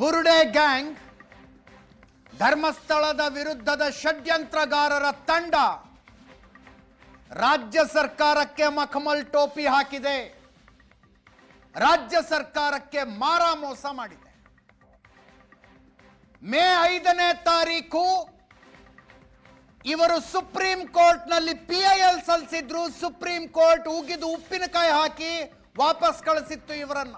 ಬುರುಡೆ gang ಧರ್ಮಸ್ಥಳದ ವಿರುದ್ಧದ ಷಡ್ಯಂತ್ರಗಾರರ ತಂಡ ರಾಜ್ಯ ಸರ್ಕಾರಕ್ಕೆ ಮಖಮಲ್ ಟೋಪಿ ಹಾಕಿದೆ. ರಾಜ್ಯ ಸರ್ಕಾರಕ್ಕೆ ಮಾರಾ ಮೋಸ ಮಾಡಿದೆ. ಮೇ ಐದನೇ ತಾರೀಕು ಇವರು ಸುಪ್ರೀಂ ಕೋರ್ಟ್ನಲ್ಲಿ ಪಿ ಐ ಎಲ್ ಸಲ್ಲಿಸಿದ್ರು. ಸುಪ್ರೀಂ ಕೋರ್ಟ್ ಉಗಿದು ಉಪ್ಪಿನಕಾಯಿ ಹಾಕಿ ವಾಪಸ್ ಕಳಿಸಿತ್ತು ಇವರನ್ನ.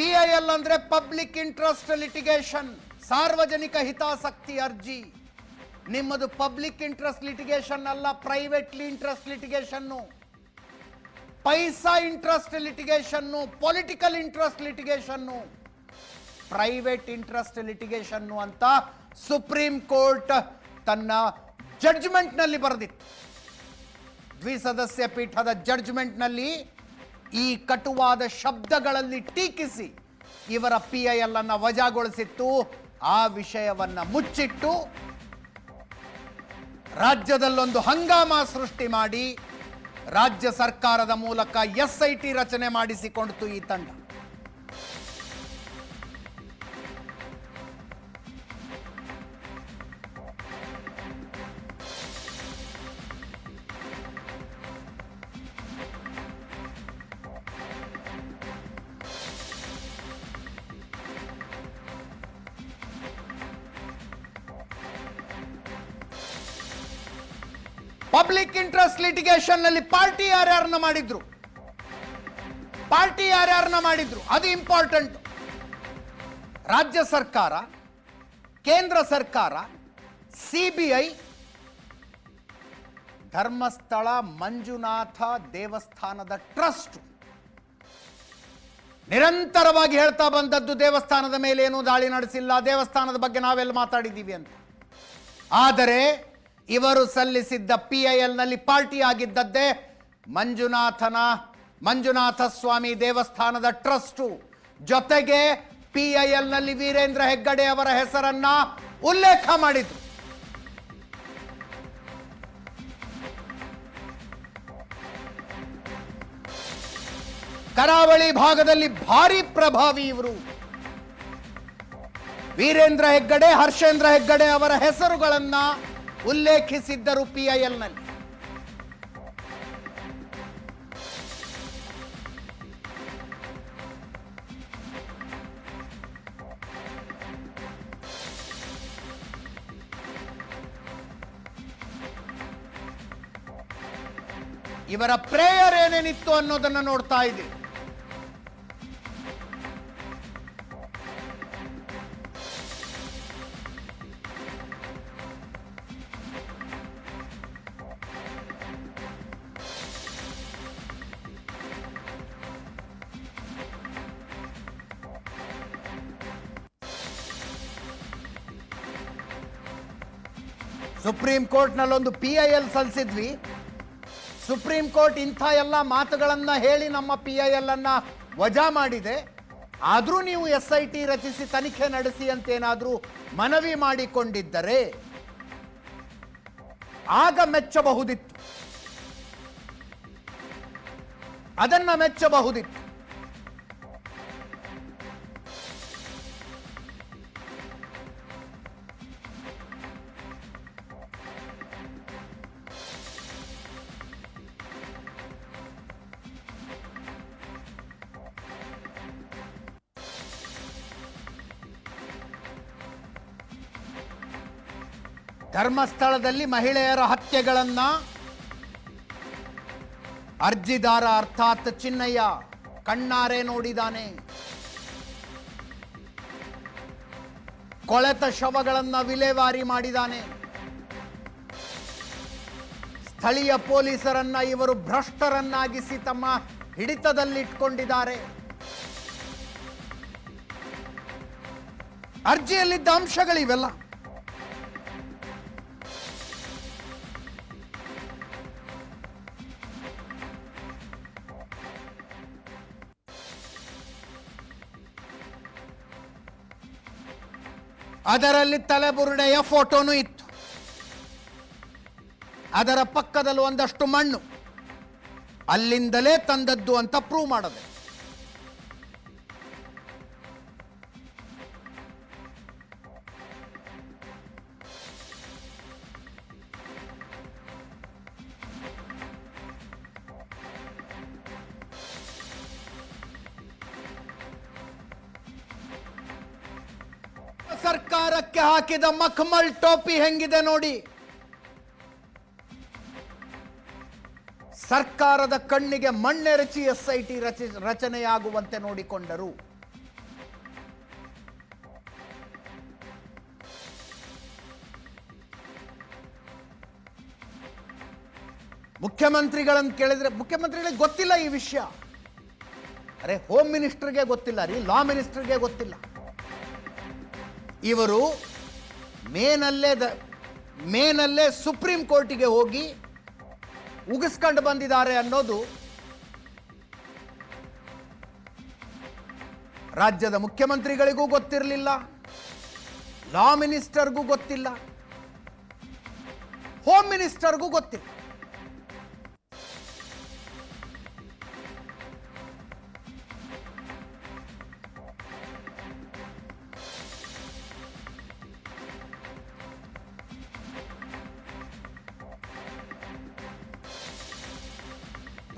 ಪಿ ಐ ಎಲ್ ಅಂದ್ರೆ ಪಬ್ಲಿಕ್ ಇಂಟ್ರೆಸ್ಟ್ ಲಿಟಿಗೇಷನ್ ಸಾರ್ವಜನಿಕ ಹಿತಾಸಕ್ತಿ ಅರ್ಜಿ. ನಿಮ್ಮದು ಪಬ್ಲಿಕ್ ಇಂಟ್ರೆಸ್ಟ್ ಲಿಟಿಗೇಷನ್ ಅಲ್ಲ privately interest litigation paisa interest litigation political interest litigation private interest litigation ಅಂತ ಸುಪ್ರೀಂ ಕೋರ್ಟ್ ತನ್ನ ಜಡ್ಜ್ಮೆಂಟ್ನಲ್ಲಿ ಬರೆದಿತ್ತು. ದ್ವಿಸದಸ್ಯ ಪೀಠದ ಜಡ್ಜ್ಮೆಂಟ್ನಲ್ಲಿ ಈ ಕಟುವಾದ ಶಬ್ದಗಳಲ್ಲಿ ಟೀಕಿಸಿ ಇವರ ಪಿ ಐ ಎಲ್ ಅನ್ನ ವಜಾಗೊಳಿಸಿತ್ತು ಆ ವಿಷಯವನ್ನ ಮುಚ್ಚಿಟ್ಟು ರಾಜ್ಯದಲ್ಲೊಂದು ಹಂಗಾಮ ಸೃಷ್ಟಿ ಮಾಡಿ ರಾಜ್ಯ ಸರ್ಕಾರದ ಮೂಲಕ ಎಸ್ ಐ ಟಿ ರಚನೆ ಮಾಡಿಸಿಕೊಂಡಿತು ಈ ತಂಡ. ಪಬ್ಲಿಕ್ ಇಂಟ್ರೆಸ್ಟ್ ಲಿಟಿಗೇಷನ್ನಲ್ಲಿ ಪಾರ್ಟಿ ಯಾರ್ಯಾರನ್ನ ಮಾಡಿದ್ರು? ಪಾರ್ಟಿ ಯಾರ್ಯಾರನ್ನ ಮಾಡಿದ್ರು? ಅದು ಇಂಪಾರ್ಟೆಂಟ್ ರಾಜ್ಯ ಸರ್ಕಾರ, ಕೇಂದ್ರ ಸರ್ಕಾರ ಸಿಬಿಐ ಧರ್ಮಸ್ಥಳ, ಮಂಜುನಾಥ ದೇವಸ್ಥಾನದ ಟ್ರಸ್ಟ್ ನಿರಂತರವಾಗಿ ಹೇಳ್ತಾ ಬಂದದ್ದು ದೇವಸ್ಥಾನದ ಮೇಲೆ ಏನೂ ದಾಳಿ ನಡೆಸಿಲ್ಲ. ದೇವಸ್ಥಾನದ ಬಗ್ಗೆ ನಾವೆಲ್ಲ ಮಾತಾಡಿದ್ದೀವಿ ಅಂತ. ಆದರೆ ಇವರು ಸಲ್ಲಿಸಿದ್ದ ಪಿ ಐ ಎಲ್ನಲ್ಲಿ ಪಾರ್ಟಿ ಆಗಿದ್ದದ್ದೇ ಮಂಜುನಾಥನ ಮಂಜುನಾಥ ಸ್ವಾಮಿ ದೇವಸ್ಥಾನದ ಟ್ರಸ್ಟು. ಜೊತೆಗೆ ಪಿ ಐ ಎಲ್ನಲ್ಲಿ ವೀರೇಂದ್ರ ಹೆಗ್ಗಡೆ ಅವರ ಹೆಸರನ್ನ ಉಲ್ಲೇಖ ಮಾಡಿದ್ರು. ಕರಾವಳಿ ಭಾಗದಲ್ಲಿ ಭಾರಿ ಪ್ರಭಾವಿ ಇವರು. ವೀರೇಂದ್ರ ಹೆಗ್ಗಡೆ, ಹರ್ಷೇಂದ್ರ ಹೆಗ್ಗಡೆ ಅವರ ಹೆಸರುಗಳನ್ನ ಉಲ್ಲೇಖಿಸಿದ್ದರು ಪಿಐಎಲ್ನಲ್ಲಿ ಇವರ ಪ್ರೇಯರ್ ಏನೇನಿತ್ತು ಅನ್ನೋದನ್ನು ನೋಡ್ತಾ ಇದ್ದೀವಿ. ಸುಪ್ರೀಂ ಕೋರ್ಟ್ನಲ್ಲಿ ಒಂದು ಪಿ ಐ ಎಲ್ ಸಲ್ಲಿಸಿದ್ವಿ. ಸುಪ್ರೀಂ ಕೋರ್ಟ್ ಇಂಥ ಎಲ್ಲ ಮಾತುಗಳನ್ನು ಹೇಳಿ ನಮ್ಮ ಪಿ ಐ ಎಲ್ ಅನ್ನ ವಜಾ ಮಾಡಿದೆ. ಆದರೂ ನೀವು ಎಸ್ ಐ ಟಿ ರಚಿಸಿ ತನಿಖೆ ನಡೆಸಿ ಅಂತೇನಾದರೂ ಮನವಿ ಮಾಡಿಕೊಂಡಿದ್ದರೆ ಆಗ ಮೆಚ್ಚಬಹುದಿತ್ತು. ಅದನ್ನ ಮೆಚ್ಚಬಹುದಿತ್ತು. ಧರ್ಮಸ್ಥಳದಲ್ಲಿ ಮಹಿಳೆಯರ ಹತ್ಯೆಗಳನ್ನ ಅರ್ಜಿದಾರ ಅರ್ಥಾತ್ ಚಿನ್ನಯ್ಯ ಕಣ್ಣಾರೆ ನೋಡಿದಾನೆ. ಕೊಳೆತ ಶವಗಳನ್ನ ವಿಲೇವಾರಿ ಮಾಡಿದಾನೆ. ಸ್ಥಳೀಯ ಪೊಲೀಸರನ್ನ ಇವರು ಭ್ರಷ್ಟರನ್ನಾಗಿಸಿ ತಮ್ಮ ಹಿಡಿತದಲ್ಲಿಟ್ಕೊಂಡಿದ್ದಾರೆ. ಅರ್ಜಿಯಲ್ಲಿದ್ದ ಅಂಶಗಳಿವೆಲ್ಲ. ಅದರಲ್ಲಿ ತಲೆಬುರುಡೆಯ ಫೋಟೋನು ಇತ್ತು. ಅದರ ಪಕ್ಕದಲ್ಲಿ ಒಂದಷ್ಟು ಮಣ್ಣು. ಅಲ್ಲಿಂದಲೇ ತಂದದ್ದು ಅಂತ ಪ್ರೂವ್ ಮಾಡದೆ. ಸರ್ಕಾರಕ್ಕೆ ಹಾಕಿದ ಮಖಮಲ್ ಟೋಪಿ ಹೆಂಗಿದೆ ನೋಡಿ. ಸರ್ಕಾರದ ಕಣ್ಣಿಗೆ ಮಣ್ಣೆರಚಿ ಎಸ್ ಐ ಟಿ ರಚಿ, ರಚನೆಯಾಗುವಂತೆ ನೋಡಿಕೊಂಡರು. ಮುಖ್ಯಮಂತ್ರಿಗಳನ್ನು ಕೇಳಿದ್ರೆ, ಮುಖ್ಯಮಂತ್ರಿಗಳಿಗೆ ಗೊತ್ತಿಲ್ಲ ಈ ವಿಷಯ. ಅರೆ, ಹೋಮ್ ಮಿನಿಸ್ಟರ್ಗೆ ಗೊತ್ತಿಲ್ಲ ರೀ, ಲಾ ಮಿನಿಸ್ಟರ್ಗೆ ಗೊತ್ತಿಲ್ಲ. ಇವರು ಮೇನಲ್ಲೇ ದ, ಮೇನಲ್ಲೇ ಸುಪ್ರೀಂ ಕೋರ್ಟಿಗೆ ಹೋಗಿ ಉಗಿಸ್ಕೊಂಡು ಬಂದಿದ್ದಾರೆ ಅನ್ನೋದು ರಾಜ್ಯದ ಮುಖ್ಯಮಂತ್ರಿಗಳಿಗೂ ಗೊತ್ತಿರಲಿಲ್ಲ, ಲಾ ಮಿನಿಸ್ಟರ್ಗೂ ಗೊತ್ತಿಲ್ಲ, ಹೋಮ್ ಮಿನಿಸ್ಟರ್ಗೂ ಗೊತ್ತಿಲ್ಲ.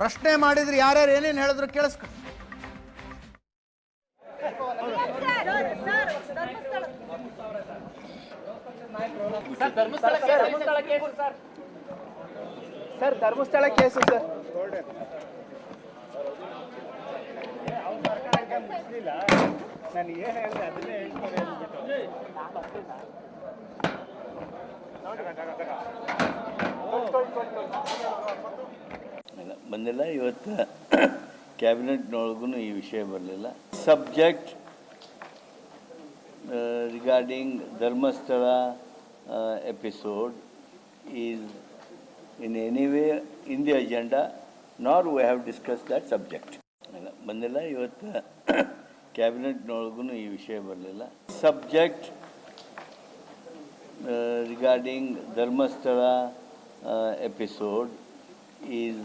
ಪ್ರಶ್ನೆ ಮಾಡಿದ್ರೆ ಯಾರ್ಯಾರು ಏನೇನು ಹೇಳಿದ್ರು ಕೇಳಿಸ್ಕೊ. Sir Dharmasthala case sir. ನಾನು ಏನು ಹೇಳಿದೆ ಅದನ್ನೇ ಹೇಳ್ತಾರೆ ಬಂದಿಲ್ಲ, ಇವತ್ತು ಕ್ಯಾಬಿನೆಟ್ನೊಳಗೂ ಈ ವಿಷಯ ಬರಲಿಲ್ಲ. Subject regarding Dharmasthala episode is in any way in the agenda nor we have discuss that subject ಬಂದಿಲ್ಲ, ಇವತ್ತು ಕ್ಯಾಬಿನೆಟ್ನೊಳಗೂ ಈ ವಿಷಯ ಬರಲಿಲ್ಲ. Subject regarding Dharmasthala episode is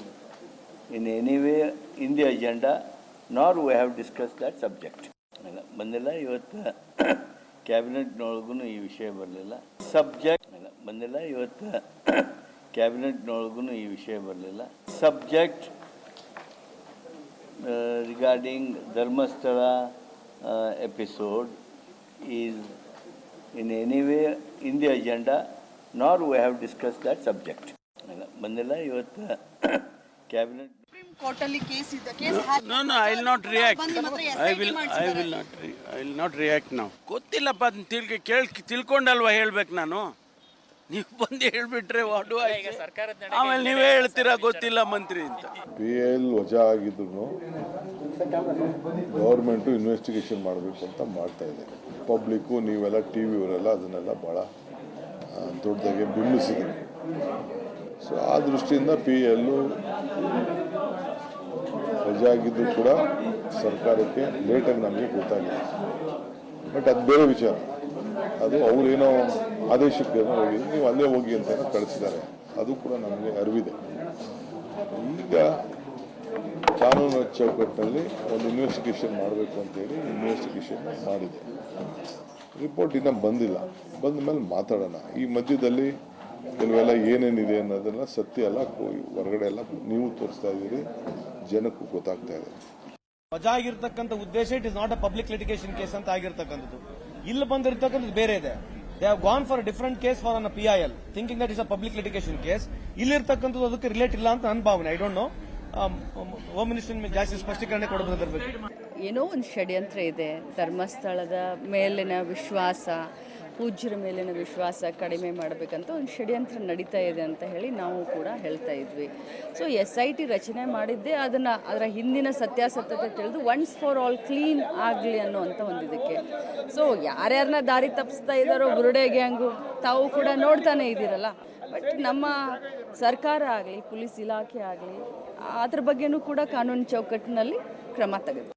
in any way in the agenda nor we have discuss that subject ಬಂದಿಲ್ಲ, ಇವತ್ತು ಕ್ಯಾಬಿನೆಟ್ನೊಳಗೂ ಈ ವಿಷಯ ಬರಲಿಲ್ಲ. ಸಬ್ಜೆಕ್ಟ್ ಬಂದಿಲ್ಲ, ಇವತ್ತು ಕ್ಯಾಬಿನೆಟ್ನೊಳಗೂ ಈ ವಿಷಯ ಬರಲಿಲ್ಲ. Subject regarding Dharmasthala episode is in any way in the agenda nor we have discuss that subject ಬಂದಿಲ್ಲ, ಇವತ್ತು ಕ್ಯಾಬಿನೆಟ್ ಕೋರ್ಟ್ ಅಲ್ಲಿ ಕೇಸ್ ಇದೆ. ಕೇಸ್ SIT will, I ಮಾಡ್ಸಿದ್ದಾರೆ. will not, I will not react now. ಗೊತ್ತಿಲ್ಲಪ್ಪ ಅದನ್ನ ತಿಳ್ಕೆ ಕೇಳ್ ತಿಳ್ಕೊಂಡಲ್ವಾ ಹೇಳ್ಬೇಕು ನಾನು? ನೀವು ಬಂದು ಹೇಳ್ಬಿಟ್ರೆ ವಾಡು ಆಮೇಲೆ ನೀವೇ ಹೇಳ್ತೀರಾ ಗೊತ್ತಿಲ್ಲ ಮಂತ್ರಿ ಅಂತ. ಪಿ ಎಲ್ ವಜಾ ಆಗಿದ್ರು ಗೌರ್ಮೆಂಟು ಇನ್ವೆಸ್ಟಿಗೇಷನ್ ಮಾಡಬೇಕು ಅಂತ ಮಾಡ್ತಾ ಇದೆ. ಪಬ್ಲಿಕ್ಕು ನೀವೆಲ್ಲ ಟಿ ವಿಯವರೆಲ್ಲ ಅದನ್ನೆಲ್ಲ ಭಾಳ ದೊಡ್ಡದಾಗಿ ಬಿಂಬಿಸಿದ್ರು ಸೊ ಆ ದೃಷ್ಟಿಯಿಂದ ಪಿ ಎಲ್ಲು ಆಗಿದ್ದು ಕೂಡ ಸರ್ಕಾರಕ್ಕೆ ಲೇಟಾಗಿ ನಮಗೆ ಗೊತ್ತಾಗಿದೆ. ಬಟ್ ಅದು ಬೇರೆ ವಿಚಾರ. ಅದು ಅವರೇನೋ ಆದೇಶಕ್ಕೆ ಏನೋ ಹೋಗಿದ್ರು ನೀವು ಅಲ್ಲೇ ಹೋಗಿ ಅಂತ ಕಳಿಸಿದ್ದಾರೆ. ಅದು ಕೂಡ ನಮಗೆ ಅರಿವಿದೆ. ಈಗ ಕಾನೂನು ಚೌಕಟ್ಟಿನಲ್ಲಿ ಒಂದು ಇನ್ವೆಸ್ಟಿಗೇಷನ್ ಮಾಡಬೇಕು ಅಂತೇಳಿ ಇನ್ವೆಸ್ಟಿಗೇಷನ್ ಮಾಡಿದೆ. ರಿಪೋರ್ಟ್ ಇನ್ನೂ ಬಂದಿಲ್ಲ. ಬಂದ ಮೇಲೆ ಮಾತಾಡೋಣ. ಈ ಮಧ್ಯದಲ್ಲಿ ಕೆಲವೆಲ್ಲ ಏನೇನಿದೆ ಅನ್ನೋದನ್ನ ಸತ್ಯ ಎಲ್ಲ ಹೊರಗಡೆ ಎಲ್ಲ ನೀವು ತೋರಿಸ್ತಾ ಇದ್ದೀರಿ. ಜನಕ್ಕೂ ಗೊತ್ತಾಗ್ತಾ ಇದೆ. ವಜಾ ಆಗಿರ್ತಕ್ಕಂಥ ಉದ್ದೇಶ it is not a public litigation case ಅಂತ ಆಗಿರ್ತಕ್ಕಂಥದ್ದು. ಇಲ್ಲಿ ಬಂದಿರತಕ್ಕಂಥದ್ದು ಬೇರೆ ಇದೆ. They have gone for different case for an P I L thinking that is a public litigation case ಇಲ್ಲಿರ್ತಕ್ಕಂಥದ್ದು ಅದಕ್ಕೆ ರಿಲೇಟ್ ಇಲ್ಲ ಅಂತ ನನ್ನ ಭಾವನೆ. I don't know home minister ಜಾಸ್ತಿ ಸ್ಪಷ್ಟೀಕರಣ ಕೊಡಬಹುದು ಏನೋ ಒಂದು ಷಡ್ಯಂತ್ರ ಇದೆ. ಧರ್ಮಸ್ಥಳದ ಮೇಲಿನ ವಿಶ್ವಾಸ ಪೂಜ್ಯರ ಮೇಲಿನ ವಿಶ್ವಾಸ ಕಡಿಮೆ ಮಾಡಬೇಕಂತ ಒಂದು ಷಡ್ಯಂತ್ರ ನಡೀತಾ ಇದೆ ಅಂತ ಹೇಳಿ ನಾವು ಕೂಡ ಹೇಳ್ತಾ ಇದ್ವಿ. ಸೊ ಎಸ್ ಐ ಟಿ ರಚನೆ ಮಾಡಿದ್ದೆ, ಅದನ್ನು ಅದರ ಹಿಂದಿನ ಸತ್ಯಾಸತ್ಯತೆ ತಿಳಿದು ಒನ್ಸ್ ಫಾರ್ ಆಲ್ ಕ್ಲೀನ್ ಆಗಲಿ ಅನ್ನುವಂಥ ಒಂದು ಇದಕ್ಕೆ. ಸೊ ಯಾರ್ಯಾರನ್ನ ದಾರಿ ತಪ್ಪಿಸ್ತಾ ಇದ್ದಾರೋ ಬುರುಡೆ ಗ್ಯಾಂಗು, ತಾವು ಕೂಡ ನೋಡ್ತಾನೆ ಇದ್ದೀರಲ್ಲ. ಬಟ್ ನಮ್ಮ ಸರ್ಕಾರ ಆಗಲಿ, ಪೊಲೀಸ್ ಇಲಾಖೆ ಆಗಲಿ, ಅದ್ರ ಬಗ್ಗೆನೂ ಕೂಡ ಕಾನೂನು ಚೌಕಟ್ಟಿನಲ್ಲಿ ಕ್ರಮ ತೆಗೆದು